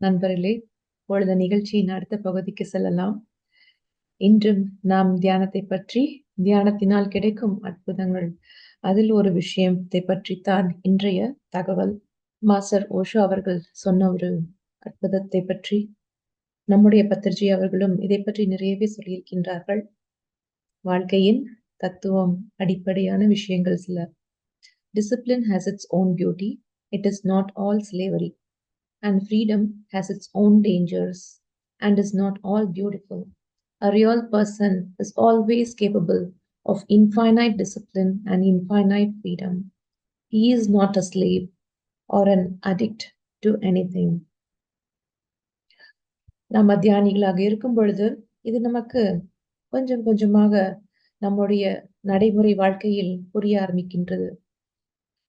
நண்பர்களே பொழுது நிகழ்ச்சியின் அடுத்த பகுதிக்கு செல்லலாம். இன்றும் நாம் தியானத்தை பற்றி தியானத்தினால் கிடைக்கும் அற்புதங்கள் அதில் ஒரு விஷயத்தை பற்றித்தான் இன்றைய தகவல். மாஸ்டர் ஓஷோ அவர்கள் சொன்ன ஒரு அற்புதத்தை பற்றி நம்முடைய பத்திரிஜி அவர்களும் இதை பற்றி நிறையவே சொல்லியிருக்கின்றார்கள். வாழ்க்கையின் தத்துவம் அடிப்படையான விஷயங்கள் சில. Discipline has its own beauty It is not all slavery, and freedom has its own dangers and is not all beautiful. A real person is always capable of infinite discipline and infinite freedom. He is not a slave or an addict to anything. நம்ம தியானிகளாக இருக்கும் பொழுது இது நமக்கு கொஞ்சம் கொஞ்சமாக நம்முடைய நடைமுறை வாழ்க்கையில் புரிய ஆரம்பிக்கின்றது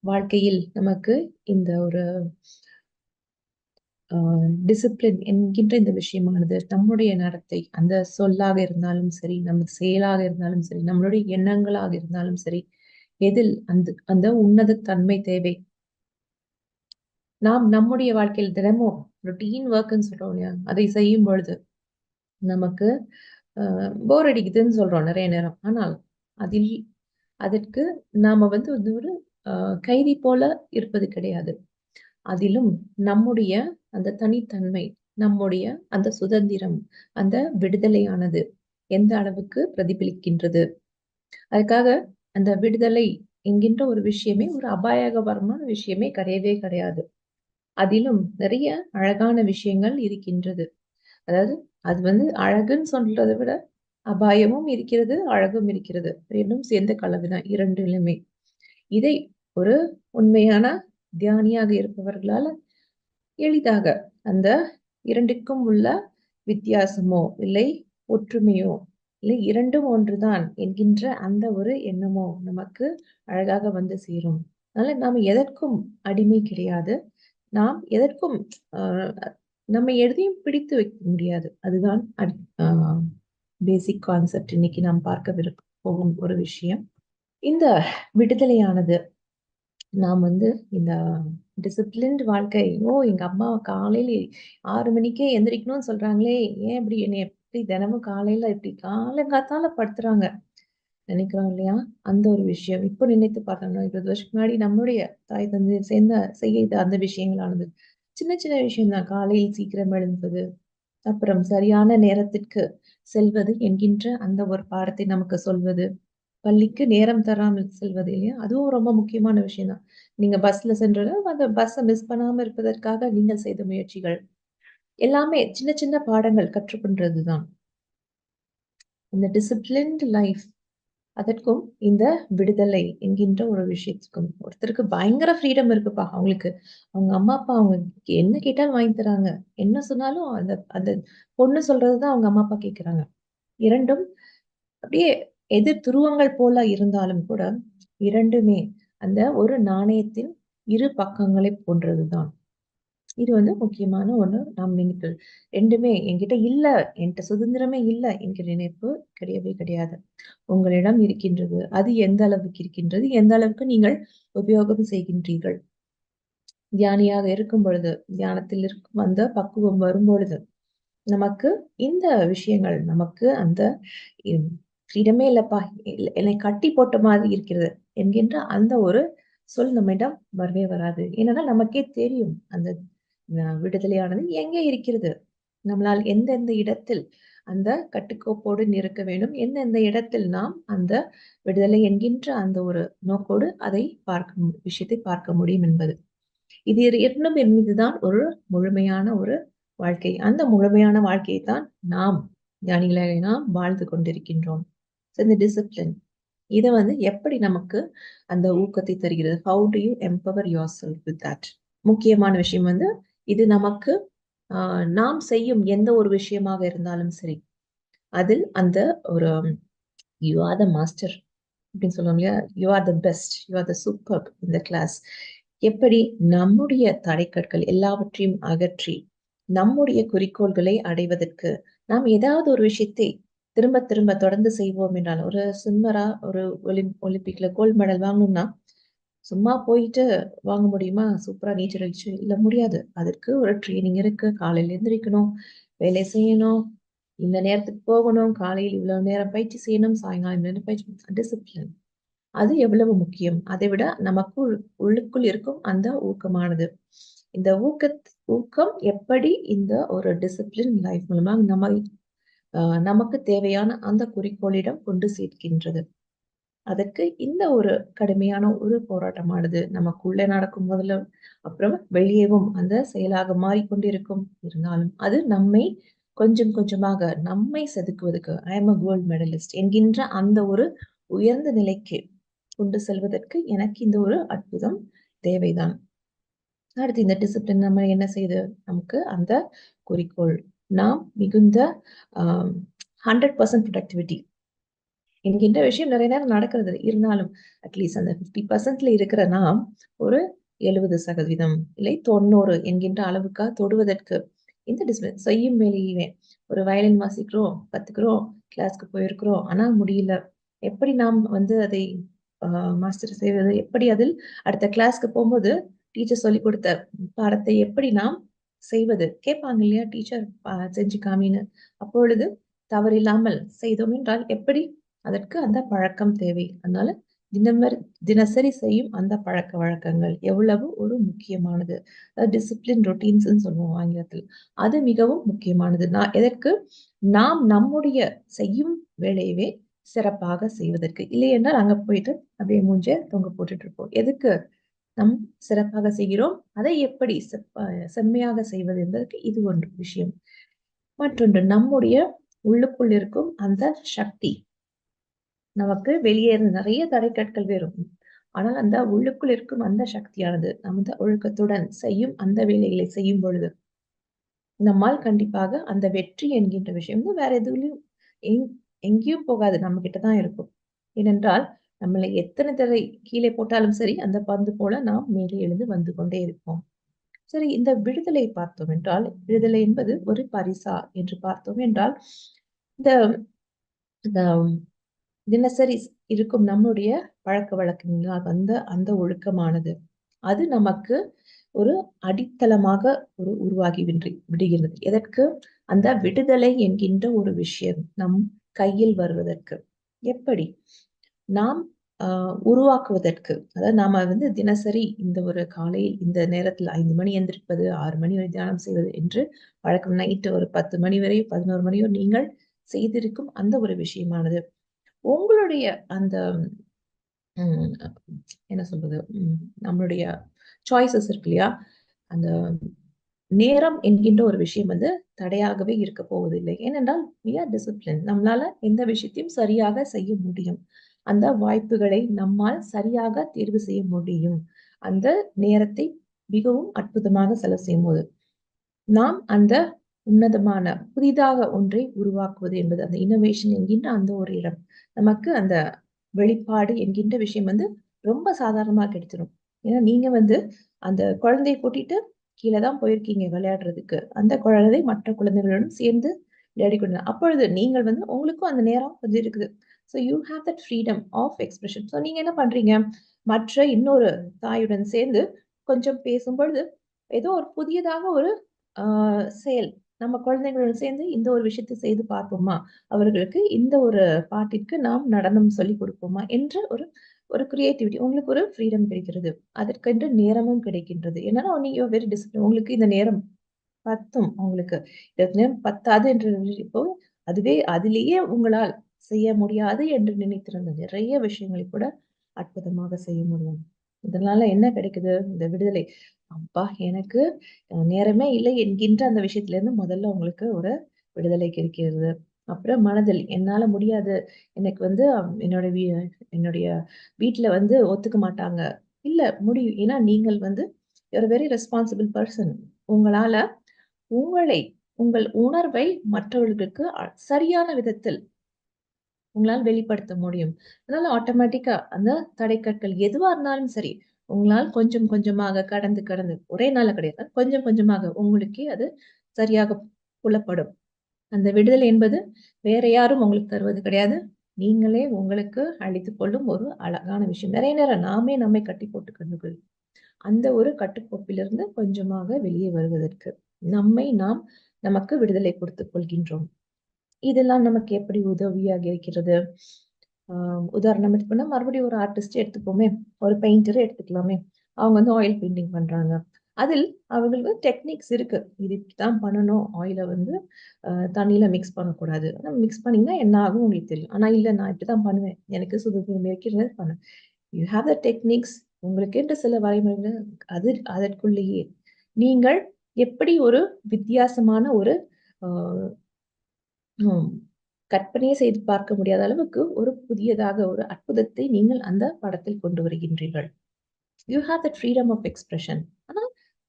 வாழ்க்கையில் நமக்கு இந்த ஒரு டிசிப்ளின் என்கின்ற இந்த விஷயமானது நம்முடைய நடத்தை அந்த சொல்லாக இருந்தாலும் சரி நம்ம செயலாக இருந்தாலும் சரி நம்மளுடைய எண்ணங்களாக இருந்தாலும் சரி எதில் அந்த அந்த உன்னத தன்மை தேவை. நாம் நம்முடைய வாழ்க்கையில் தினமும் ரொட்டீன் ஒர்க்னு சொல்றோம் இல்லையா? அதை செய்யும் பொழுது நமக்கு போர் அடிக்குதுன்னு சொல்றோம் நிறைய நேரம். ஆனால் அதில் அதற்கு நாம வந்து ஒரு கைதி போல இருப்பது கிடையாது. அதிலும் நம்முடைய அந்த தனித்தன்மை நம்முடைய அந்த சுதந்திரம் அந்த விடுதலையானது எந்த அளவுக்கு பிரதிபலிக்கின்றது. அதுக்காக அந்த விடுதலை என்கின்ற ஒரு விஷயமே ஒரு அபாயகரமான விஷயமே கிடையவே கிடையாது. அதிலும் நிறைய அழகான விஷயங்கள் இருக்கின்றது. அதாவது அது வந்து அழகுன்னு சொல்றதை விட அபாயமும் இருக்கிறது அழகும் இருக்கிறது. ரெண்டும் சேர்ந்த கலவைதான் இரண்டிலுமே. இதை ஒரு உண்மையான தியானியாக இருப்பவர்களால எளிதாக அந்த இரண்டுக்கும் உள்ள வித்தியாசமோ இல்லை ஒற்றுமையோ இல்லை இரண்டும் ஒன்றுதான் என்கின்ற அந்த ஒரு எண்ணமோ நமக்கு அழகாக வந்து சேரும். அதனால நாம் எதற்கும் அடிமை கிடையாது. நாம் எதற்கும் நம்ம எதையும் பிடித்து வைக்க முடியாது. அதுதான் பேசிக் கான்செப்ட் இன்னைக்கு நாம் பார்க்க போகும் ஒரு விஷயம். இந்த விடுதலையானது நாம் வந்து இந்த டிசிப்ளின்டு வாழ்க்கை ஓ எங்க அம்மா காலையில ஆறு மணிக்கே எந்திரிக்கணும்னு சொல்றாங்களே ஏன் இப்படி என்னை எப்படி தினமும் காலையில இப்படி காலங்காத்தால படுத்துறாங்க? நினைக்கிறோம் இல்லையா? அந்த ஒரு விஷயம். இப்போ நினைத்து பார்த்தோம்னா இருபது வருஷத்துக்கு முன்னாடி நம்மளுடைய தாய் தந்தை சேர்ந்த செய்ய அந்த விஷயங்களானது. சின்ன சின்ன விஷயம் தான் காலையில் சீக்கிரம் எழுந்தது அப்புறம் சரியான நேரத்திற்கு செல்வது என்கின்ற அந்த ஒரு பாடத்தை நமக்கு சொல்வது. பள்ளிக்கு நேரம் தராமல் செல்வது இல்லையா? அதுவும் ரொம்ப முக்கியமான விஷயம் தான் நீங்க பஸ்ல சென்றது அந்த பஸ்ஸை மிஸ் பண்ணாம இருப்பதற்காக நீங்கள் செய்த முயற்சிகள். எல்லாமே சின்ன சின்ன பாடங்கள் கற்றுக்கொண்டது தான் இந்த டிசிப்ளின்டு லைஃப் அதற்கும் இந்த விடுதலை என்கின்ற ஒரு விஷயத்துக்கும் ஒருத்தருக்கு பயங்கர ஃப்ரீடம் இருக்குப்பா. அவங்களுக்கு அவங்க அம்மா அப்பா அவங்க என்ன கேட்டாலும் வாங்கி தராங்க. என்ன சொன்னாலும் அந்த அந்த பொண்ணு சொல்றதுதான் அவங்க அம்மா அப்பா கேட்கிறாங்க இரண்டும் அப்படியே எதிர் துருவங்கள் போல இருந்தாலும் கூட இரண்டுமே அந்த ஒரு நாணயத்தின் இரு பக்கங்களை போன்றதுதான். இது வந்து முக்கியமான ஒண்ணு. நாம் நினைப்பு ரெண்டுமே என்கிட்ட இல்ல என்கிட்ட சுதந்திரமே இல்ல என்கிற நினைப்பு கிடையவே கிடையாது. உங்களிடம் இருக்கின்றது அது எந்த அளவுக்கு இருக்கின்றது எந்த அளவுக்கு நீங்கள் உபயோகம் செய்கின்றீர்கள். தியானியாக இருக்கும் பொழுது தியானத்தில் இருக்கும் அந்த பக்குவம் வரும் பொழுது நமக்கு இந்த விஷயங்கள் நமக்கு அந்த ஃப்ரீடமே இல்லப்பா. என்னை கட்டி போட்ட மாதிரி இருக்கிறது என்கின்ற அந்த ஒரு சொல் நம்மிடம் வரவே வராது. ஏன்னா நமக்கே தெரியும் அந்த விடுதலையானது எங்கே இருக்கிறது. நம்மளால் எந்தெந்த இடத்தில் அந்த கட்டுக்கோப்போடு நிற்க வேண்டும் எந்தெந்த இடத்தில் நாம் அந்த விடுதலை என்கின்ற அந்த ஒரு நோக்கோடு அதை பார்க்க விஷயத்தை பார்க்க முடியும் என்பது. இது இரண்டும் என்பதுதான் ஒரு முழுமையான ஒரு வாழ்க்கை. அந்த முழுமையான வாழ்க்கையை தான் நாம் ஞானிகளாக நாம் வாழ்ந்து கொண்டிருக்கின்றோம். இந்த டிசிப்ளின் இதை வந்து எப்படி நமக்கு அந்த ஊக்கத்தை தருகிறது? How do you empower your self with that முக்கியமான விஷயம் வந்து இது நமக்கு நாம் செய்யும் எந்த ஒரு விஷயமாக இருந்தாலும் சரி அதில் அந்த ஒரு யூ ஆர் த மாஸ்டர் அப்படின்னு சொல்லுவோம் இல்லையா? You are the best you are the super இந்த கிளாஸ் எப்படி நம்முடைய தடைக்கற்கள் எல்லாவற்றையும் அகற்றி நம்முடைய குறிக்கோள்களை அடைவதற்கு நாம் ஏதாவது ஒரு விஷயத்தை திரும்ப திரும்ப தொடர்ந்து செய்வோம் என்றால் ஒரு சிம்மரா ஒரு ஒலிம் ஒலிம்பிக்ல கோல்டு மெடல் வாங்கணும்னா சும்மா போயிட்டு வாங்க முடியுமா? சூப்பரா நீச்சல் அடிச்சு. இல்ல முடியாது. அதற்கு ஒரு ட்ரைனிங் இருக்கு. காலையில எந்திரிக்கணும் வேலை செய்யணும் இந்த நேரத்துக்கு போகணும் காலையில் இவ்வளவு நேரம் பயிற்சி செய்யணும் சாயங்காலம் நேரம் பயிற்சி டிசிப்ளின் அது எவ்வளவு முக்கியம்? அதை விட நமக்கு உள்ளுக்குள் இருக்கும் அந்த ஊக்கமானது. இந்த ஊக்க ஊக்கம் எப்படி இந்த ஒரு டிசிப்ளின் லைஃப் மூலமா நம்ம நமக்கு தேவையான அந்த குறிக்கோளிடம் கொண்டு சேர்க்கின்றது. அதற்கு இந்த ஒரு கடுமையான ஒரு போராட்டமானது நமக்குள்ளே நடக்கும் முதல்ல அப்புறம் வெளியேவும் அந்த செயலாக மாறிக்கொண்டிருக்கும். இருந்தாலும் அது நம்மை கொஞ்சம் கொஞ்சமாக நம்மை செதுக்குவதற்கு I am a gold medalist என்கின்ற அந்த ஒரு உயர்ந்த நிலைக்கு கொண்டு செல்வதற்கு எனக்கு இந்த ஒரு அற்புதம் தேவைதான். அடுத்து இந்த டிசிப்ளின் நம்ம என்ன செய்யுது நமக்கு அந்த குறிக்கோள் நாம் மிகுந்த ஹண்ட்ரட் பர்சன்ட் ப்ரொடக்டிவிட்டி என்கின்ற விஷயம் நிறைய நேரம் நடக்கிறது. இருந்தாலும் அட்லீஸ்ட் அந்த ஃபிஃப்டி பர்சன்ட்ல இருக்கிற நாம் ஒரு எழுபது சதவீதம் இல்லை தொண்ணூறு என்கின்ற அளவுக்காக தொடுவதற்கு இந்த டிசிப்ளின் செய்யும் வேலையுமே ஒரு வயலின் வாசிக்கிறோம் கத்துக்கிறோம் கிளாஸ்க்கு போயிருக்கிறோம் ஆனா முடியல. எப்படி நாம் வந்து அதை மாஸ்டர் செய்வது? எப்படி அதில் அடுத்த கிளாஸ்க்கு போகும்போது டீச்சர் சொல்லி கொடுத்த பாடத்தை எப்படி நாம் செய்வது. கேட்பாங்க இல்லையா? டீச்சர் செஞ்சு காமின்னு. அப்பொழுது தவறில்லாமல் செய்தோம் என்றால் எப்படி? அதற்கு அந்த பழக்கம் தேவை. அதனால தினமர் தினசரி செய்யும் அந்த பழக்க வழக்கங்கள் எவ்வளவு ஒரு முக்கியமானது. டிசிப்ளின் ரொட்டீன்ஸ் சொல்லுவோம் ஆங்கிலத்தில். அது மிகவும் முக்கியமானது. நான் எதற்கு? நாம் நம்முடைய செய்யும் வேலையவே சிறப்பாக செய்வதற்கு. இல்லையென்றால் அங்க போயிட்டு அப்படியே மூஞ்ச தொங்க போட்டுட்டு இருப்போம். எதுக்கு? நம் சிறப்பாக செய்கிறோம். அதை எப்படி செம்மையாக செய்வது என்பதற்கு இது ஒன்று விஷயம். மற்றொன்று நம்முடைய உள்ளுக்குள் இருக்கும் அந்த சக்தி. நமக்கு வெளியே நிறைய தடைக்கற்கள் வரும். ஆனால் அந்த உள்ளுக்குள் இருக்கும் அந்த சக்தியானது அந்த ஒழுக்கத்துடன் செய்யும் அந்த வேலைகளை செய்யும் பொழுது நம்மால் கண்டிப்பாக அந்த வெற்றி என்கின்ற விஷயம் வேற எதுலையும் எங்கேயும் போகாது. நம்ம கிட்டதான் இருக்கும். ஏனென்றால் நம்மளை எத்தனை தடவை கீழே போட்டாலும் சரி அந்த பந்து போல நாம் மேலே எழுந்து வந்து கொண்டே இருப்போம். சரி இந்த விடுதலை பார்த்தோம் என்றால் விடுதலை என்பது ஒரு பரிசா என்று பார்த்தோம் என்றால் இந்த தினசரி இருக்கும் நம்முடைய பழக்க வழக்கங்களால் வந்த அந்த ஒழுக்கமானது அது நமக்கு ஒரு அடித்தளமாக ஒரு உருவாகி விடுகிறது. எதற்கு? அந்த விடுதலை என்கின்ற ஒரு விஷயம் நம் கையில் வருவதற்கு. எப்படி? நாம் உருவாக்குவதற்கு அதாவது நாம வந்து தினசரி இந்த ஒரு காலையில் இந்த நேரத்தில் ஐந்து மணி எந்திரிப்பது ஆறு மணி வரை தியானம் செய்வது என்று வழக்கம். நைட்டு ஒரு பத்து மணி வரை பதினோரு மணியோ நீங்கள் செய்திருக்கும் அந்த ஒரு விஷயமானது. உங்களுடைய அந்த என்ன சொல்றது நம்மளுடைய சாய்ஸஸ் இருக்கு இல்லையா? அந்த நேரம் என்கின்ற ஒரு விஷயம் வந்து தடையாகவே இருக்க போவதில்லை. ஏனென்றால் வி ஆர் டிசிப்ளின் நம்மளால எந்த விஷயத்தையும் சரியாக செய்ய முடியும். அந்த வாய்ப்புகளை நம்மால் சரியாக தேர்வு செய்ய முடியும். அந்த நேரத்தை மிகவும் அற்புதமாக செலவு செய்யும் போது நாம் அந்த உன்னதமான புதிதாக ஒன்றை உருவாக்குவது என்பது அந்த இனோவேஷன் என்கின்ற அந்த ஒரு இடம் நமக்கு அந்த வெளிப்பாடு என்கின்ற விஷயம் வந்து ரொம்ப சாதாரணமா கிடைச்சிடும் ஏன்னா நீங்க வந்து அந்த குழந்தையை கூட்டிட்டு கீழே தான் போயிருக்கீங்க விளையாடுறதுக்கு. அந்த குழந்தை மற்ற குழந்தைகளுடன் சேர்ந்து விளையாடி கொண்டு அப்பொழுது நீங்கள் வந்து உங்களுக்கும் அந்த நேரம் கொஞ்சம் இருக்குது. So you have that freedom of expression so நீங்க என்ன பண்றீங்க? மற்ற இன்னொரு தாயுடன் சேர்ந்து கொஞ்சம் பேசும் பொழுது ஏதோ ஒரு புதியதாக ஒரு செயல் நம்ம குழந்தைங்களுடன் சேர்ந்து இந்த ஒரு விஷயத்தை செய்து பார்ப்போமா? அவர்களுக்கு இந்த ஒரு பாட்டிற்கு நாம் நடனம் சொல்லி கொடுப்போமா? என்ற ஒரு ஒரு கிரியேட்டிவிட்டி உங்களுக்கு ஒரு ஃப்ரீடம் கிடைக்கிறது. அதற்கென்று நேரமும் கிடைக்கின்றது. ஏன்னா நீங்க வெரி டிசிப்ளின் உங்களுக்கு இந்த நேரம் பத்தும் உங்களுக்கு. நேரம் பத்தாது என்று இப்போ அதுவே அதிலேயே உங்களால் செய்ய முடியாது என்று நினைத்திருந்த நிறைய விஷயங்களை கூட அற்புதமாக செய்ய முடியும். இதனால என்ன கிடைக்குது? இந்த விடுதலை. அப்பா எனக்கு நேரமே இல்லை என்கின்ற அந்த விஷயத்துல இருந்து முதல்ல உங்களுக்கு ஒரு விடுதலை கிடைக்கிறது. அப்புறம் மனதில் என்னால முடியாது. எனக்கு வந்து என்னோட வீ என்னுடைய வீட்டுல வந்து ஒத்துக்க மாட்டாங்க. இல்ல முடியும் ஏன்னா நீங்கள் வந்து ஒரு வெரி ரெஸ்பான்சிபிள் பர்சன் உங்களால உங்களை உங்கள் உணர்வை மற்றவர்களுக்கு சரியான விதத்தில் உங்களால் வெளிப்படுத்த முடியும் அதனால ஆட்டோமேட்டிக்கா அந்த தடைக்கற்கள் எதுவா இருந்தாலும் சரி உங்களால் கொஞ்சம் கொஞ்சமாக கடந்து கடந்து ஒரே நாள கிடையாது கொஞ்சம் கொஞ்சமாக உங்களுக்கே அது சரியாக புலப்படும் அந்த விடுதலை என்பது வேற யாரும் உங்களுக்கு தருவது கிடையாது நீங்களே உங்களுக்கு அழித்து கொள்ளும் ஒரு அழகான விஷயம். நிறைய நேரம் நாமே நம்மை கட்டி போட்டு கொள்ளுங்கள். அந்த ஒரு கட்டுக்கோப்பிலிருந்து கொஞ்சமாக வெளியே வருவதற்கு, நம்மை நாம் நமக்கு விடுதலை கொடுத்துக் கொள்கின்றோம். இதெல்லாம் நமக்கு எப்படி உதவியாக இருக்கிறது? உதாரணம் உதாரணம் எடுத்தோம்னா, மறுபடியும் ஒரு ஆர்டிஸ்ட் எடுத்துப்போமே! ஒரு பெயிண்டர எடுத்துக்கலாமே! அவங்க வந்து ஆயில் பெயிண்டிங் பண்றாங்க. அதில் அவங்களுக்கு டெக்னிக்ஸ் இருக்கு. இது இப்படித்தான் பண்ணணும். ஆயிலை வந்து தண்ணியில மிக்ஸ் பண்ணக்கூடாது. ஆனால் மிக்ஸ் பண்ணீங்கன்னா என்ன ஆகும் உங்களுக்கு தெரியும். ஆனா இல்ல நான் இப்படிதான் பண்ணுவேன். எனக்கு சுதந்திரம் இருக்கிறது பண்ண யூ ஹாவ் த டெக்னிக்ஸ். உங்களுக்கென்று சில வரைமுறைகள் அது அதற்குள்ளேயே நீங்கள் எப்படி ஒரு வித்தியாசமான ஒரு கற்பனையை கற்பனையே செய்து பார்க்க முடியாத அளவுக்கு ஒரு புதியதாக ஒரு அற்புதத்தை நீங்கள் அந்த படத்தில் கொண்டு வருகின்றீர்கள். You have that freedom of expression. ஆனா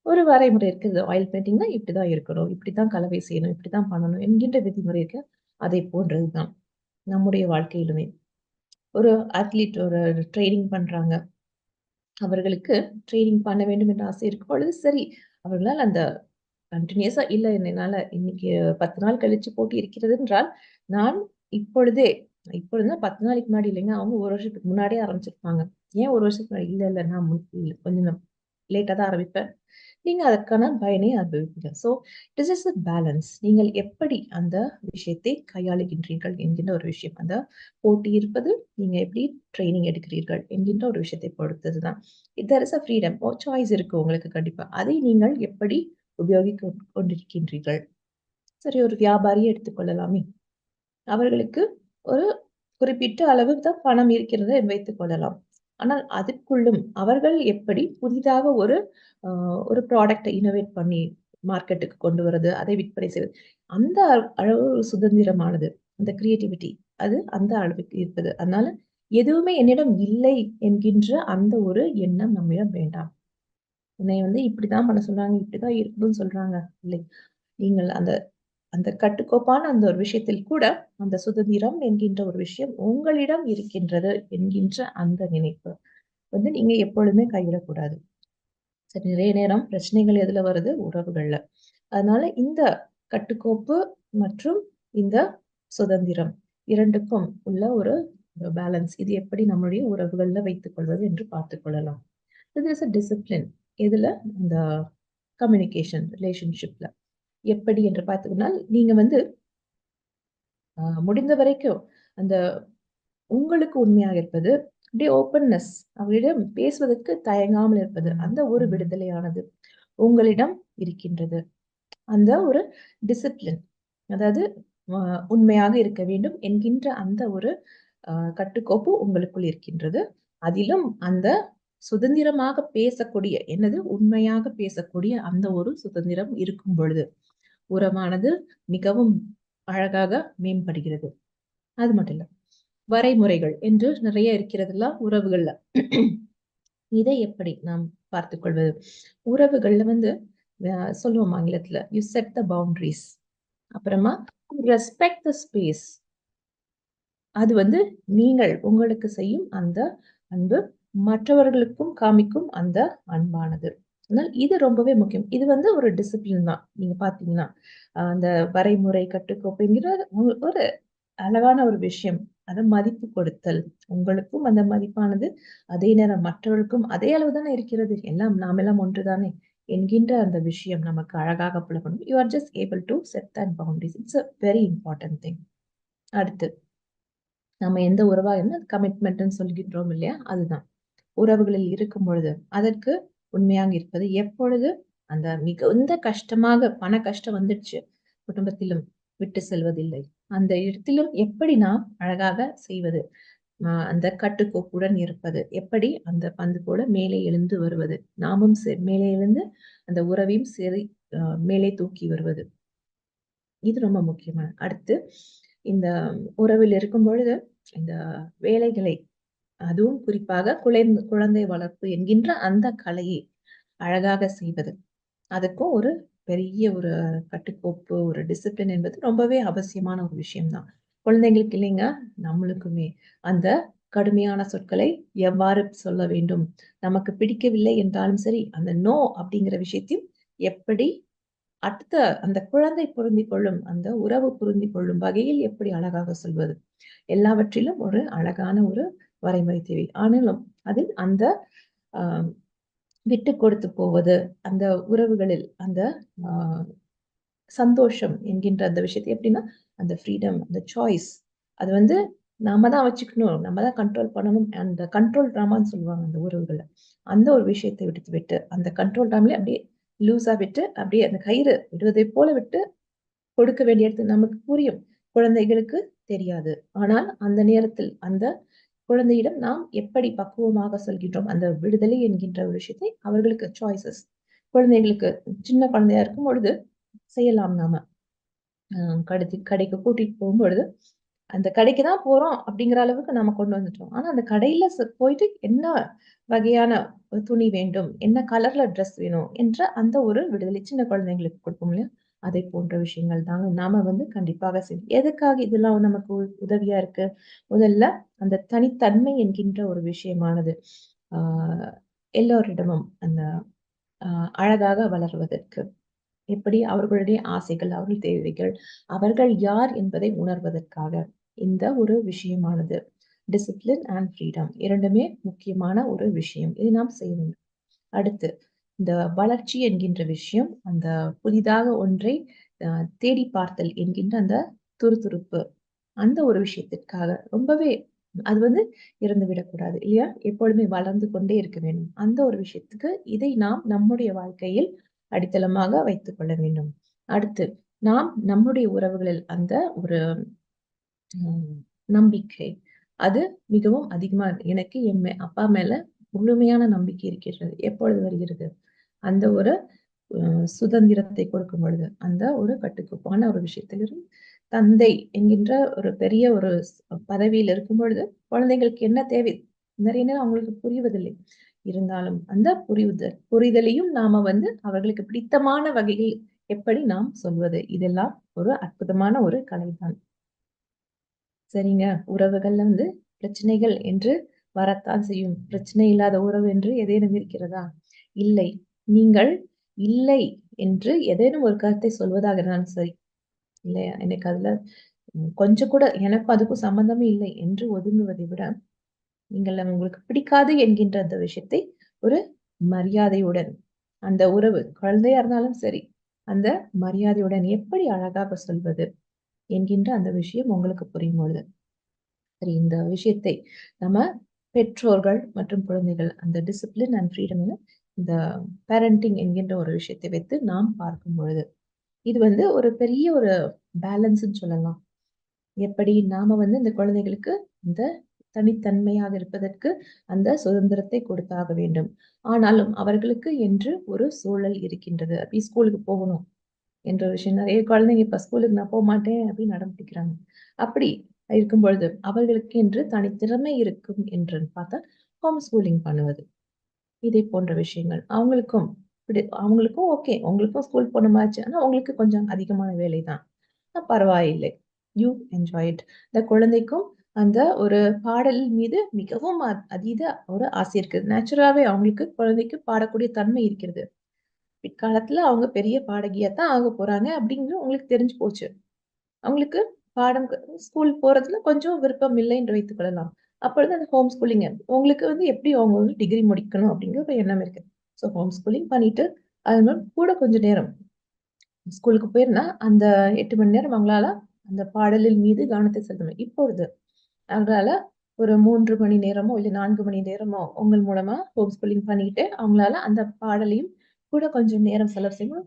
ஒரு வரைமுறை இருக்குது. ஆயில் பெயிண்டிங்னா இப்படிதான் இருக்கணும். இப்படித்தான் கலவை செய்யணும். இப்படித்தான் பண்ணணும் என்கின்ற விதிமுறை இருக்கு. அதை போன்றது தான். நம்முடைய வாழ்க்கையிலுமே. ஒரு அத்லீட் ஒரு ட்ரெய்னிங் பண்றாங்க. அவர்களுக்கு ட்ரெய்னிங் பண்ண வேண்டும் என்ற ஆசை இருக்கும் பொழுது, சரி அவர்களால் அந்த கண்டினியூஸா இல்ல என்னால இன்னைக்கு 10 நாள் கழிச்சு போட்டி இருக்கிறது என்றால், நான் இப்பொழுதே இப்பொழுது பத்து நாளைக்கு முன்னாடி இல்லைங்க. அவங்க ஒரு வருஷத்துக்கு முன்னாடியே ஆரம்பிச்சிருப்பாங்க. ஏன் ஒரு வருஷத்துக்கு முன்னாடி? இல்ல, இல்ல நான் கொஞ்சம் லேட்டா தான் ஆரம்பிப்பேன். நீங்க அதற்கான பயனை அனுபவிப்பீங்க. So it is a balance. நீங்கள் எப்படி அந்த விஷயத்தை கையாளுகின்றீர்கள் என்கின்ற ஒரு விஷயம். அந்த போட்டி இருப்பது, நீங்க எப்படி ட்ரைனிங் எடுக்கிறீர்கள் என்கின்ற ஒரு விஷயத்தை பொறுத்தது தான். There is a freedom. Choice இருக்கு உங்களுக்கு கண்டிப்பா. அதை நீங்கள் எப்படி உபயோகிக்க கொண்டிருக்கின்றீர்கள்? சரி ஒரு வியாபாரியை எடுத்துக்கொள்ளலாமே! அவர்களுக்கு ஒரு குறிப்பிட்ட அளவு தான் பணம் இருக்கிறது வைத்துக் கொள்ளலாம். ஆனால் அதற்குள்ளும் அவர்கள் எப்படி புதிதாக ஒரு ஒரு ப்ராடக்டை இனோவேட் பண்ணி மார்க்கெட்டுக்கு கொண்டு வர்றது அதை விற்பனை செய்வது. அந்த அளவு சுதந்திரமானது. அந்த கிரியேட்டிவிட்டி அது அந்த அளவுக்கு இருப்பது. அதனால எதுவுமே என்னிடம் இல்லை என்கின்ற அந்த ஒரு எண்ணம் நம்மிடம் வேண்டாம். என்னை வந்து இப்படிதான் பண்ண சொல்றாங்க, இப்படிதான் இருக்குதுன்னு சொல்றாங்க. இல்லை. நீங்கள் அந்த அந்த கட்டுக்கோப்பான அந்த ஒரு விஷயத்தில் கூட, அந்த சுதந்திரம் என்கின்ற ஒரு விஷயம் உங்களிடம் இருக்கின்றது என்கின்ற அந்த நினைப்பு வந்து நீங்க எப்பொழுதுமே கைவிடக்கூடாது. சரி நிறைய நேரம் பிரச்சனைகள் எதுல வருது? உறவுகள்ல. அதனால இந்த கட்டுக்கோப்பு மற்றும் இந்த சுதந்திரம் இரண்டுக்கும் உள்ள ஒரு பேலன்ஸ். இது எப்படி நம்மளுடைய உறவுகள்ல வைத்துக் கொள்வது என்று பார்த்துக் கொள்ளலாம். Is a discipline. எதுல? இந்த கம்யூனிகேஷன் ரிலேஷன்ஷிப்ல. எப்படி என்று பார்த்தீங்கனால், நீங்க வந்து முடிந்த வரைக்கும் அந்த உங்களுக்கு உண்மையாக இருப்பது, அப்படியே ஓப்பன்னஸ் அவரிடம் பேசுவதற்கு தயங்காமல் இருப்பது. அந்த ஒரு விடுதலையானது உங்களிடம் இருக்கின்றது. அந்த ஒரு டிசிப்ளின். அதாவது உண்மையாக இருக்க வேண்டும் என்கின்ற அந்த ஒரு கட்டுக்கோப்பு உங்களுக்குள் இருக்கின்றது. அதிலும் அந்த சுதந்திரமாக பேசக்கூடிய என்னது? உண்மையாக பேசக்கூடிய அந்த ஒரு சுதந்திரம் இருக்கும் பொழுது, உறவானது மிகவும் அழகாக மேம்படுகிறது. அது மட்டும் இல்ல. வரைமுறைகள் என்று நிறைய இருக்கிறதுல உறவுகள்ல. இதை எப்படி நாம் பார்த்து கொள்வது? உறவுகள்ல வந்து சொல்லுவோம் ஆங்கிலத்துல, யூ செட் த பவுண்டரிஸ் அப்புறமா ரெஸ்பெக்ட் த ஸ்பேஸ். அது வந்து நீங்கள் உங்களுக்கு செய்யும் அந்த அன்பு, மற்றவர்களுக்கும் காமிக்கும் அந்த அன்பானது. அதனால் இது ரொம்பவே முக்கியம். இது வந்து ஒரு டிசிப்ளின் தான். நீங்க பார்த்தீங்கன்னா, அந்த வரைமுறை, கட்டுக்கோப்புங்கிற ஒரு ஒரு அழகான ஒரு விஷயம். அதை மதிப்பு கொடுத்தல். உங்களுக்கும் அந்த மதிப்பானது, அதே நேரம் மற்றவர்களுக்கும் அதே அளவு தானே இருக்கிறது. எல்லாம் நாமெல்லாம் எல்லாம் ஒன்றுதானே என்கின்ற அந்த விஷயம் நமக்கு அழகாக புலப்படும். You are just able to set that boundaries it's a very important thing. அடுத்து நம்ம எந்த உறவாக இருந்தால் கமிட்மெண்ட்ன்னு சொல்கின்றோம் இல்லையா? அதுதான். உறவுகளில் இருக்கும் பொழுது, அதற்கு உண்மையாக இருப்பது. எப்பொழுது? அந்த மிகுந்த கஷ்டமாக பண கஷ்டம் வந்துடுச்சு. குடும்பத்திலும் விட்டு செல்வதில்லை. அந்த இடத்திலும் எப்படி நாம் அழகாக செய்வது? அந்த கட்டுக்கோப்புடன் இருப்பது. எப்படி அந்த பந்து போல மேலே எழுந்து வருவது? நாமும் செ மேலே எழுந்து அந்த உறவையும் சரி மேலே தூக்கி வருவது. இது ரொம்ப முக்கியமான அடுத்து இந்த உறவில் இருக்கும் பொழுது, இந்த வேலைகளை அதுவும் குறிப்பாக குழைந் குழந்தை வளர்ப்பு என்கின்ற அந்த கலையை அழகாக செய்வது. அதுக்கும் ஒரு பெரிய ஒரு கட்டுக்கோப்பு, ஒரு டிசிப்ளின் என்பது ரொம்பவே அவசியமான ஒரு விஷயம்தான் குழந்தைங்களுக்கு இல்லைங்க, நம்மளுக்குமே. அந்த கடுமையான சொற்களை எவ்வாறு சொல்ல வேண்டும்? நமக்கு பிடிக்கவில்லை என்றாலும் சரி, அந்த நோ அப்படிங்கிற விஷயத்தையும் எப்படி அடுத்த அந்த குழந்தை பொருந்தி கொள்ளும் அந்த உறவு பொருந்திக் கொள்ளும் வகையில் எப்படி அழகாக சொல்வது எல்லாவற்றிலும் ஒரு அழகான ஒரு வரைமுறை தேவை. ஆனாலும் அதில் அந்த ஆஹ் விட்டு கொடுத்து போவது அந்த உறவுகளில் அந்த ஆஹ் சந்தோஷம் என்கின்ற அந்த விஷயத்தை எப்படின்னா அந்த ஃப்ரீடம் அந்த சாய்ஸ் அது வந்து நாம தான் வச்சுக்கணும் நம்ம தான் கண்ட்ரோல் பண்ணணும் அந்த கண்ட்ரோல் ட்ராமான்னு சொல்லுவாங்க அந்த உறவுகளை. அந்த ஒரு விஷயத்தை விட்டு விட்டு அந்த கண்ட்ரோல் ட்ராம்லயே அப்படியே லூஸா விட்டு அப்படியே அந்த கயிறு விடுவதை போல விட்டு கொடுக்க வேண்டிய இடத்து நமக்கு புரியும். குழந்தைகளுக்கு தெரியாது. ஆனால் அந்த நேரத்தில் அந்த குழந்தையிடம் நாம் எப்படி பக்குவமாக சொல்கின்றோம்? அந்த விடுதலை என்கின்ற ஒரு விஷயத்தை அவர்களுக்கு சாய்ஸஸ் குழந்தைகளுக்கு சின்ன குழந்தையா இருக்கும் பொழுது செய்யலாம் நாம. கடைக்கு கடைக்கு கூட்டிட்டு போகும்பொழுது அந்த கடைக்கு தான் போறோம் அப்படிங்கிற அளவுக்கு நாம கொண்டு வந்துட்டோம். ஆனா அந்த கடையில போயிட்டு என்ன வகையான துணி வேண்டும்? என்ன கலர்ல ட்ரெஸ் வேணும்? என்ற அந்த ஒரு விடுதலை சின்ன குழந்தைங்களுக்கு கொடுப்போம் இல்லையா? அதை போன்ற விஷயங்கள் தாங்க நாம வந்து கண்டிப்பாக செய்யணும் எதுக்காக இதெல்லாம் நமக்கு உதவியா இருக்கு? முதல்ல அந்த தனித்தன்மை என்கின்ற ஒரு விஷயமானது ஆஹ் எல்லோரிடமும் அந்த ஆஹ் அழகாக வளர்வதற்கு. எப்படி? அவர்களுடைய ஆசைகள் அவர்கள் தேவைகள் அவர்கள் யார் என்பதை உணர்வதற்காக. இந்த ஒரு விஷயமானது. டிசிப்ளின் அண்ட் ஃப்ரீடம் இரண்டுமே முக்கியமான ஒரு விஷயம். இதை நாம் செய்ய வேண்டும். அடுத்து இந்த வளர்ச்சி என்கின்ற விஷயம் அந்த புதிதாக ஒன்றை தேடி பார்த்தல் என்கின்ற அந்த துருதுருப்பு அந்த ஒரு விஷயத்திற்காக ரொம்பவே அது வந்து இறந்து விடக்கூடாது இல்லையா? எப்பொழுதுமே வளர்ந்து கொண்டே இருக்க வேண்டும். அந்த ஒரு விஷயத்துக்கு இதை நாம் நம்முடைய வாழ்க்கையில் அடித்தளமாக வைத்துக் கொள்ள வேண்டும். அடுத்து நாம் நம்முடைய உறவுகளில் அந்த ஒரு நம்பிக்கை அது மிகவும் அதிகமா எனக்கு என் அப்பா மேல முழுமையான நம்பிக்கை இருக்கிறது. எப்பொழுது வருகிறது? அந்த ஒரு சுதந்திரத்தை கொடுக்கும் பொழுது அந்த ஒரு கட்டுக்கோப்பான ஒரு விஷயத்திலிருந்து தந்தை என்கின்ற ஒரு பெரிய ஒரு பதவியில் இருக்கும் பொழுது குழந்தைங்களுக்கு என்ன தேவை? நிறைய நேரம் அவங்களுக்கு புரிவதில்லை. இருந்தாலும் அந்த புரிவுதல் புரிதலையும் நாம வந்து அவர்களுக்கு பிடித்தமான வகையில் எப்படி நாம் சொல்வது? இதெல்லாம் ஒரு அற்புதமான ஒரு கலைதான். சரிங்க. உறவுகள்ல வந்து பிரச்சனைகள் என்று வரத்தான் செய்யும். பிரச்சனை இல்லாத உறவு என்று எதேனும் இருக்கிறதா? இல்லை. நீங்கள் இல்லை என்று ஏதேனும் ஒரு கருத்தை சொல்வதாக இருந்தாலும் சரி. இல்லையா? எனக்கு அதுல கொஞ்சம் கூட எனக்கும் அதுக்கும் சம்பந்தமே இல்லை என்று ஒதுங்குவதை விட நீங்கள் உங்களுக்கு பிடிக்காது என்கின்ற அந்த விஷயத்தை ஒரு மரியாதையுடன் அந்த உறவு குழந்தையா இருந்தாலும் சரி அந்த மரியாதையுடன் எப்படி அழகாக சொல்வது என்கின்ற அந்த விஷயம் உங்களுக்கு புரியும் பொழுது. சரி இந்த விஷயத்தை நம்ம பெற்றோர்கள் மற்றும் குழந்தைகள் அந்த டிசிப்ளின் அண்ட் ஃப்ரீடம் இந்த பேரண்டிங் என்கின்ற ஒரு விஷயத்தை வைத்து நாம் பார்க்கும் பொழுது இது வந்து ஒரு பெரிய ஒரு பேலன்ஸ்ன்னு சொல்லலாம். எப்படி நாம வந்து இந்த குழந்தைகளுக்கு இந்த தனித்தன்மையாக இருப்பதற்கு அந்த சுதந்திரத்தை கொடுத்தாக வேண்டும். ஆனாலும் அவர்களுக்கு என்று ஒரு சூழல் இருக்கின்றது. அப்படி ஸ்கூலுக்கு போகணும் என்ற விஷயம். நிறைய குழந்தைங்க இப்ப ஸ்கூலுக்கு நான் போக மாட்டேன் அப்படின்னு நடந்துக்கிறாங்க. அப்படி இருக்கும் பொழுது அவர்களுக்கு என்று தனித்திறமை இருக்கும் என்று பார்த்தா ஹோம் ஸ்கூலிங் பண்ணுவது. இதை போன்ற விஷயங்கள். அவங்களுக்கும் அவங்களுக்கும் ஓகே உங்களுக்கும் ஸ்கூல் போனமாச்சு ஆனா அவங்களுக்கு கொஞ்சம் அதிகமான வேலை தான் பரவாயில்லை. யூ என்ஜாய் இட் இந்த குழந்தைக்கும் அந்த ஒரு பாடல் மீது மிகவும் அதீத ஒரு ஆசை இருக்குது நேச்சுரலாவே அவங்களுக்கு குழந்தைக்கு பாடக்கூடிய தன்மை இருக்கிறது. பிற்காலத்துல அவங்க பெரிய பாடகியா தான் ஆக போறாங்க அப்படிங்கிறது உங்களுக்கு தெரிஞ்சு போச்சு. அவங்களுக்கு பாடம் ஸ்கூல் போறதுல கொஞ்சம் விருப்பம் இல்லை என்று வைத்துக் கொள்ளலாம். அப்பொழுது அந்த ஹோம் ஸ்கூலிங் உங்களுக்கு வந்து எப்படி அவங்க வந்து டிகிரி முடிக்கணும் அப்படிங்கிற ஒரு எண்ணம் இருக்கு. ஸோ ஹோம் ஸ்கூலிங் பண்ணிட்டு அது கூட கொஞ்சம் நேரம் ஸ்கூலுக்கு போயிருந்தா அந்த எட்டு மணி நேரம் அவங்களால அந்த பாடலில் மீது கவனத்தை செலுத்தணும் இப்பொழுது அவங்களால ஒரு மூன்று மணி நேரமோ இல்லை நான்கு மணி நேரமோ உங்கள் மூலமா ஹோம் ஸ்கூலிங் பண்ணிட்டு அவங்களால அந்த பாடலையும் கூட கொஞ்சம் நேரம் செலவு செய்யணும்.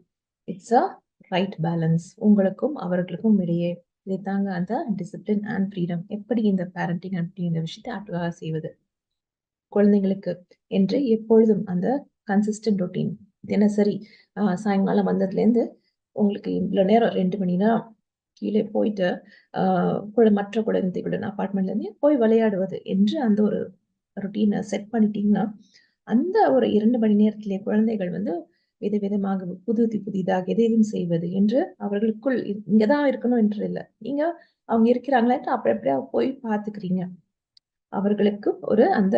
இட்ஸ் அ ரைட் பேலன்ஸ் உங்களுக்கும் அவர்களுக்கும் இடையே இதைத்தாங்க அந்த டிசிப்ளின் அண்ட் ஃப்ரீடம் எப்படி இந்த பேரண்டிங் அப்படிங்கிற விஷயத்தை அழகாக செய்வது? குழந்தைங்களுக்கு என்று எப்பொழுதும் அந்த கன்சிஸ்டன்ட் ரொட்டீன் தினசரி சாயங்காலம் வந்ததுலேருந்து உங்களுக்கு இவ்வளோ நேரம் ரெண்டு மணி நேரம் கீழே போயிட்டு குழ மற்ற குழந்தைகளுடன் அப்பார்ட்மெண்ட்லேருந்து போய் விளையாடுவது என்று அந்த ஒரு ரொட்டீனை செட் பண்ணிட்டீங்கன்னா அந்த ஒரு இரண்டு மணி நேரத்திலே குழந்தைகள் வந்து விதவிதமாக புது புதிதாக எதையும் செய்வது என்று அவர்களுக்குள் இங்கதான் இருக்கணும் என்று இல்லை. நீங்க அவங்க இருக்கிறாங்களா அப்படி அப்படியே போய் பாத்துக்கிறீங்க அவர்களுக்கு ஒரு அந்த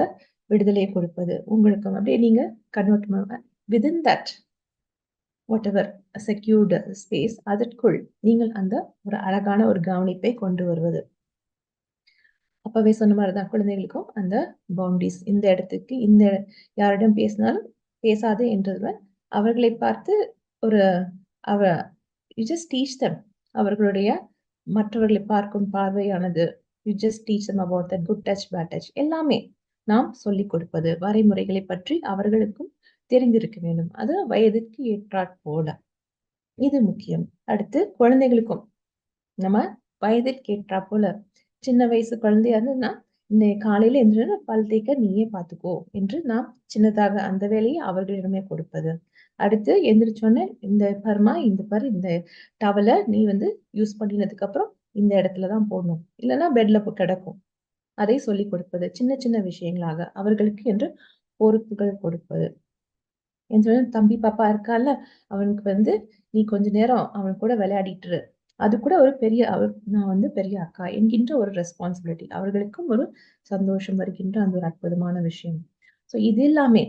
விடுதலையை கொடுப்பது. உங்களுக்கும் அப்படியே நீங்க convert within that whatever secured space அதற்குள் நீங்கள் அந்த ஒரு அழகான ஒரு கவனிப்பை கொண்டு வருவது. அப்பவே சொன்ன மாதிரிதான் குழந்தைகளுக்கும் அந்த பவுண்டரிஸ் இந்த இடத்துக்கு இந்த யாரிடம் பேசினாலும் பேசாது என்றதுல அவர்களை பார்த்து ஒரு அவ யூ ஜஸ்ட் டீச் தம் அவர்களுடைய மற்றவர்களை பார்க்கும் பார்வையானது you just teach them about that good touch bad touch எல்லாமே நாம் சொல்லிக் கொடுப்பது வரைமுறைகளை பற்றி அவர்களுக்கும் தெரிந்திருக்க வேண்டும். அது வயதிற்கு ஏற்றாற் போல. இது முக்கியம். அடுத்து குழந்தைகளுக்கும். நம்ம வயதிற்கு ஏற்றா போல. சின்ன வயசு குழந்தையா இருந்ததுன்னா இந்த காலையில எந்திரன பல் தேய்க்க நீயே பார்த்துக்கோ என்று நாம் சின்னதாக அந்த வேலையை அவர்களிடமே கொடுப்பது. அடுத்து எந்திரிச்சோடனே இந்த பருமா இந்த பரு இந்த டவலை நீ வந்து யூஸ் பண்ணினதுக்கு அப்புறம் இந்த இடத்துலதான் போடணும். இல்லைன்னா பெட்ல கிடக்கும். அதை சொல்லி கொடுப்பது சின்ன சின்ன விஷயங்களாக அவர்களுக்கு என்று பொறுப்புகள் கொடுப்பது. என்று தம்பி பாப்பா இருக்கால அவனுக்கு வந்து நீ கொஞ்ச நேரம் அவன் கூட விளையாடிட்டுரு அது கூட ஒரு பெரிய அவர் நான் வந்து பெரிய அக்கா என்கின்ற ஒரு ரெஸ்பான்சிபிலிட்டி அவர்களுக்கும் ஒரு சந்தோஷம் வருகின்ற அந்த ஒரு அற்புதமான விஷயம். ஸோ இது எல்லாமே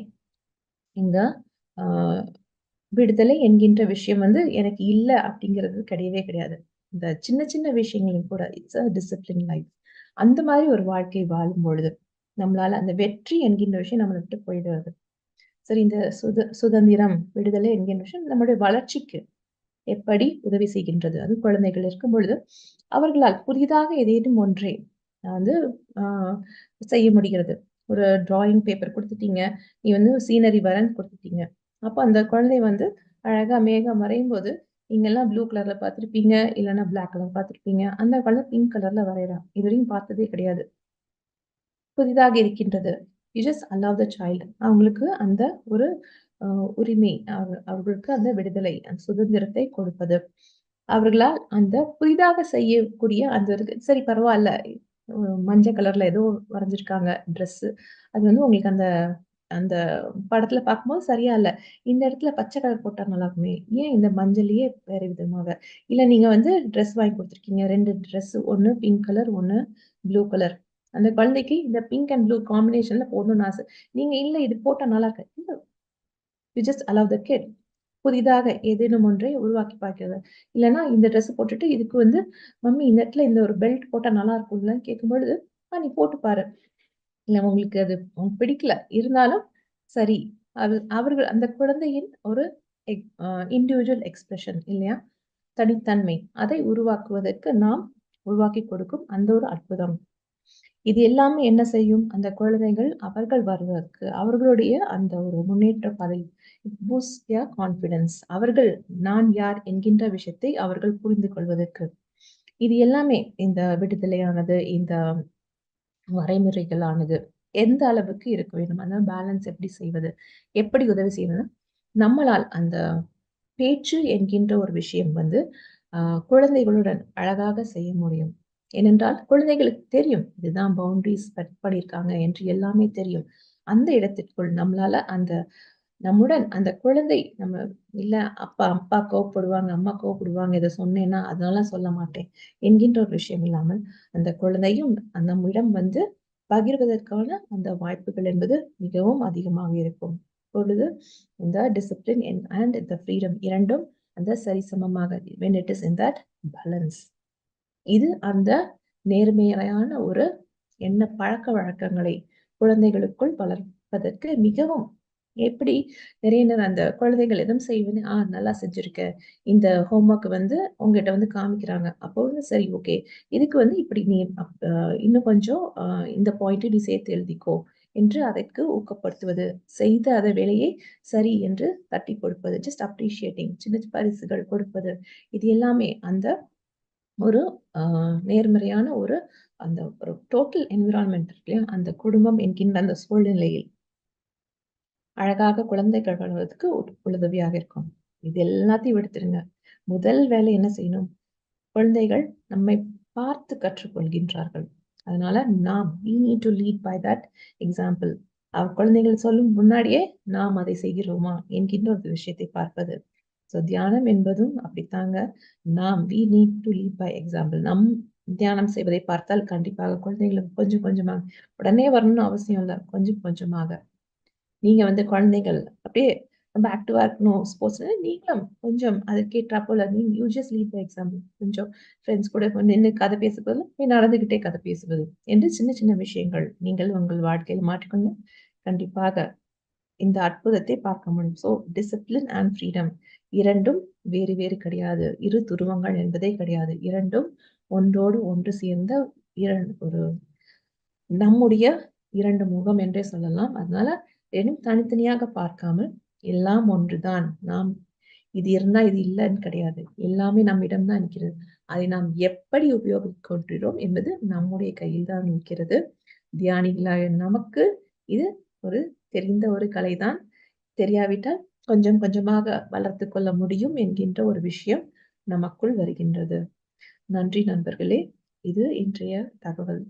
இங்க ஆஹ் விடுதலை என்கின்ற விஷயம் வந்து எனக்கு இல்லை அப்படிங்கிறது கிடையவே கிடையாது. இந்த சின்ன சின்ன விஷயங்களும் கூட இட்ஸ் அ டிசிப்ளின் லைஃப் அந்த மாதிரி ஒரு வாழ்க்கை வாழும் பொழுது நம்மளால அந்த வெற்றி என்கின்ற விஷயம் நம்மளை விட்டு போயிடுறது. சரி இந்த சுத சுதந்திரம் விடுதலை என்கின்ற விஷயம் நம்மளுடைய வளர்ச்சிக்கு எப்படி உதவி செய்கின்றது? அது குழந்தைகள் இருக்கும் பொழுது அவர்களால் புதிதாக ஏதேனும் ஒன்றை வந்து செய்ய முடிகிறது. ஒரு டிராயிங் பேப்பர் கொடுத்துட்டீங்க நீ வந்து சீனரி வரன் கொடுத்துட்டீங்க. அப்போ அந்த குழந்தை வந்து அழகா மேகம் வரையும் போது நீங்கெல்லாம் ப்ளூ கலர்ல பார்த்துருப்பீங்க இல்லைன்னா பிளாக் கலர் பார்த்துருப்பீங்க. அந்த குழந்தை பிங்க் கலர்ல வரைகிறான் இதுவரையும் பார்த்ததே கிடையாது. புதிதாக இருக்கின்றது. You just allow the child அவங்களுக்கு அந்த ஒரு உரிமை அவர்களுக்கு அந்த விடுதலை அந்த சுதந்திரத்தை கொடுப்பது. அவர்களால் அந்த புதிதாக செய்யக்கூடிய அந்த சரி பரவாயில்ல. மஞ்சள் கலர்ல ஏதோ வரைஞ்சிருக்காங்க ட்ரெஸ்ஸு அது வந்து உங்களுக்கு அந்த அந்த படத்துல பார்க்கும்போது சரியா இல்ல. இந்த இடத்துல பச்சை கலர் போட்டா நல்லா இருக்குமே ஏன் இந்த மஞ்சள்லயே வேற விதமாக? இல்ல நீங்க வந்து ட்ரெஸ் வாங்கி கொடுத்துருக்கீங்க. ரெண்டு ட்ரெஸ் ஒன்னு பிங்க் கலர் ஒன்னு ப்ளூ கலர் அந்த குழந்தைக்கு இந்த பிங்க் அண்ட் ப்ளூ காம்பினேஷன்ல போடணும்னு ஆசை. நீங்க இல்ல இது போட்டா நல்லா இருக்கு you just allow the kid புதிதாக ஏதேனும் ஒன்றை உருவாக்கி பார்க்கிறது. இல்லைன்னா இந்த ட்ரெஸ் போட்டுட்டு இதுக்கு வந்து மம்மி இந்த இடத்துல இந்த ஒரு பெல்ட் போட்டா நல்லா இருக்கும்ல கேட்கும் பொழுது நீ போட்டு பாரு. உங்களுக்கு அது பிடிக்கல. இருந்தாலும் சரி அது அவர்கள் அந்த குழந்தையின் ஒரு இண்டிவிஜுவல் எக்ஸ்பிரஷன் இல்லையா? தனித்தன்மை. அதை உருவாக்குவதற்கு நாம் உருவாக்கி கொடுக்கும் அந்த ஒரு அற்புதம். இது எல்லாமே என்ன செய்யும்? அந்த குழந்தைகள் அவர்கள் வருவதற்கு அவர்களுடைய அந்த ஒரு முன்னேற்ற பாதை பூஸ்ட் கான்பிடன்ஸ் அவர்கள் நான் யார் என்கின்ற விஷயத்தை அவர்கள் புரிந்து கொள்வதற்கு. இது எல்லாமே இந்த விடுதலையானது இந்த வரைமுறைகளானது. எந்த அளவுக்கு இருக்க வேண்டும்? அந்த பேலன்ஸ் எப்படி செய்வது? எப்படி உதவி செய்வது? நம்மளால் அந்த பேச்சு என்கின்ற ஒரு விஷயம் வந்து குழந்தைகளுடன் அழகாக செய்ய முடியும். ஏனென்றால் குழந்தைகளுக்கு தெரியும் இதுதான் பவுண்டரிஸ் பண்ணியிருக்காங்க என்று எல்லாமே தெரியும். அந்த இடத்திற்குள் நம்மளால அந்த நம்முடன் அந்த குழந்தை நம்ம இல்ல அப்பா அப்பா கோவப்படுவாங்க அம்மா கோவப்படுவாங்க இதை சொன்னேன்னா அதனால சொல்ல மாட்டேன் என்கின்ற ஒரு விஷயம் இல்லாமல் அந்த குழந்தையும் நம்மிடம் வந்து பகிர்வதற்கான அந்த வாய்ப்புகள் என்பது மிகவும் அதிகமாக இருக்கும். பொழுது இந்த டிசிப்ளின் அண்ட் இந்த ஃப்ரீடம் இரண்டும் அந்த சரிசமமாக when it is in that balance இது அந்த நேர்மையான ஒரு எண்ண பழக்க வழக்கங்களை குழந்தைகளுக்குள் வளர்ப்பதற்கு மிகவும் எப்படி நிறைய நேரம் அந்த குழந்தைகள் எதுவும் செய்வேன்னு ஆ நல்லா செஞ்சிருக்க. இந்த ஹோம்ஒர்க் வந்து உங்ககிட்ட வந்து காமிக்கிறாங்க. அப்போ வந்து சரி ஓகே. இதுக்கு வந்து இப்படி நீ இன்னும் கொஞ்சம் இந்த பாயிண்ட்டை நீ சேர்த்து எழுதிக்கோ என்று அதற்கு ஊக்கப்படுத்துவது. செய்த அதை வேலையை சரி என்று தட்டி கொடுப்பது. ஜஸ்ட் அப்ரிஷியேட்டிங் சின்ன பரிசுகள் கொடுப்பது. இது எல்லாமே அந்த ஒரு நேர்மறையான ஒரு அந்த ஒரு டோட்டல் என்விரான்மெண்ட் இருக்கு அந்த குடும்பம் என்கின்ற அந்த சூழ்நிலையில். அழகாக குழந்தைகள் வளர்வதற்கு உதவியாக இருக்கும். இது எல்லாத்தையும் விடுத்துருங்க. முதல் வேலை என்ன செய்யணும்? குழந்தைகள் நம்மை பார்த்து கற்றுக்கொள்கின்றார்கள். அதனால நாம் we need to lead by that example அவர் குழந்தைகள் சொல்லும் முன்னாடியே நாம் அதை செய்கிறோமா? என்கின்ற ஒரு விஷயத்தை பார்ப்பது. ஸோ தியானம் என்பதும் அப்படித்தாங்க. நாம் we need to lead by example நம் தியானம் செய்வதை பார்த்தால் கண்டிப்பாக குழந்தைகளுக்கு கொஞ்சம் கொஞ்சமாக உடனே வரணும்னு அவசியம் இல்லை. கொஞ்சம் கொஞ்சமாக. நீங்க வந்து குழந்தைகள் அப்படியே ரொம்ப ஆக்டிவா இருக்கணும். ஸ்போர்ட்ஸ்ல நீங்களும் கொஞ்சம் அதற்கேற்றா போல நீங்க you just lead by example கொஞ்சம் ஃப்ரெண்ட்ஸ் கூட நின்று கதை பேசுவது நடந்துகிட்டே கதை பேசுவது என்று சின்ன சின்ன விஷயங்கள் நீங்கள் உங்கள் வாழ்க்கையில் மாற்றிக்கொண்டு கண்டிப்பாக இந்த அற்புதத்தை பார்க்க முடியும். ஸோ டிசிப்ளின் அண்ட் ஃப்ரீடம் இரண்டும் வேறு வேறு கிடையாது. இரு துருவங்கள் என்பதே கிடையாது. இரண்டும் ஒன்றோடு ஒன்று சேர்ந்த இரண்டு ஒரு நம்முடைய இரண்டு முகம் என்றே சொல்லலாம். அதனால ரெண்டும் தனித்தனியாக பார்க்காமல் எல்லாம் ஒன்றுதான். நாம் இது இருந்தா இது இல்லைன்னு கிடையாது. எல்லாமே நம்மிடம் தான் இருக்கிறது. அதை நாம் எப்படி உபயோகிக்கின்றோம் என்பது நம்முடைய கையில் தான் இருக்கிறது. தியானிகளாக நமக்கு இது ஒரு தெரிந்த ஒரு கலை தான் தெரியாவிட்டால் கொஞ்சம் கொஞ்சமாக வளர்த்து கொள்ள முடியும் என்கின்ற ஒரு விஷயம் நமக்குள் வருகின்றது. நன்றி நண்பர்களே. இது இன்றைய தகவல்.